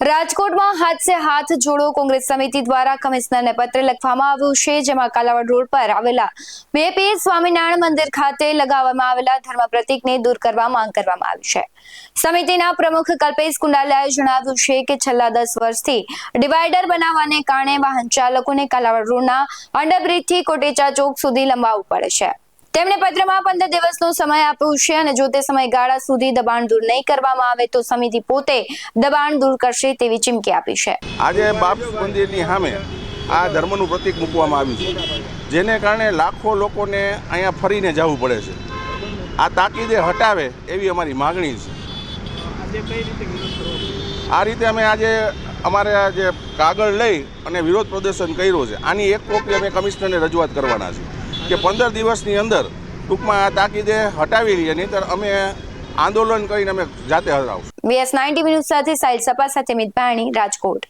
રાજકોટમાં હાથ સે હાથ જોડો કોંગ્રેસ સમિતિ દ્વારા કમિશનરને પત્ર લખવામાં આવ્યું છે, જેમાં કાલાવડ રોડ પર આવેલા બીએપી સ્વામિનારાયણ મંદિર ખાતે લગાવવામાં આવેલા ધર્મ પ્રતિકને દૂર કરવા માંગ કરવામાં આવી છે. સમિતિના પ્રમુખ કલ્પેશ કુંડાલિયાએ જણાવ્યું છે કે છેલ્લા દસ વર્ષથી ડિવાઈડર બનાવવાને કારણે વાહન ચાલકોને કાલાવડ રોડના અંડરબ્રિજથી કોટેચા ચોક સુધી લંબાવવું પડે છે. તેમણે પત્રમાં પંદર દિવસનો સમય આપ્યો છે અને જો તે સમયગાળા સુધી દબાણ દૂર નહીં કરવામાં આવે તો સમિતિ પોતે દબાણ દૂર કરશે તેવી ચીમકી આપી છે. આજે બાપ મંદિરની સામે આ ધર્મનું પ્રતીક મૂકવામાં આવ્યું છે. જેને કારણે લાખો લોકોને અહીંયા ફરીને જવું પડે છે. આ તાકીદે હટાવે એવી અમારી માગણી છે. આ રીતે અમે આજે અમારે જે કાગળ લઈ અને વિરોધ પ્રદર્શન કર્યું છે. આની એક કોપી અમે કમિશનરને રજૂઆત કરવાના છે કે પંદર દિવસની અંદર ટૂંકમાં આ તાકીદે હટાવી લઈએ, નહીંતર અમે આંદોલન કરીને અમે જાતે હરાવું. બીએસ નાઇન્ટી ન્યૂઝ સાથે સાહિલ સપા સાથે મિતભાણી રાજકોટ.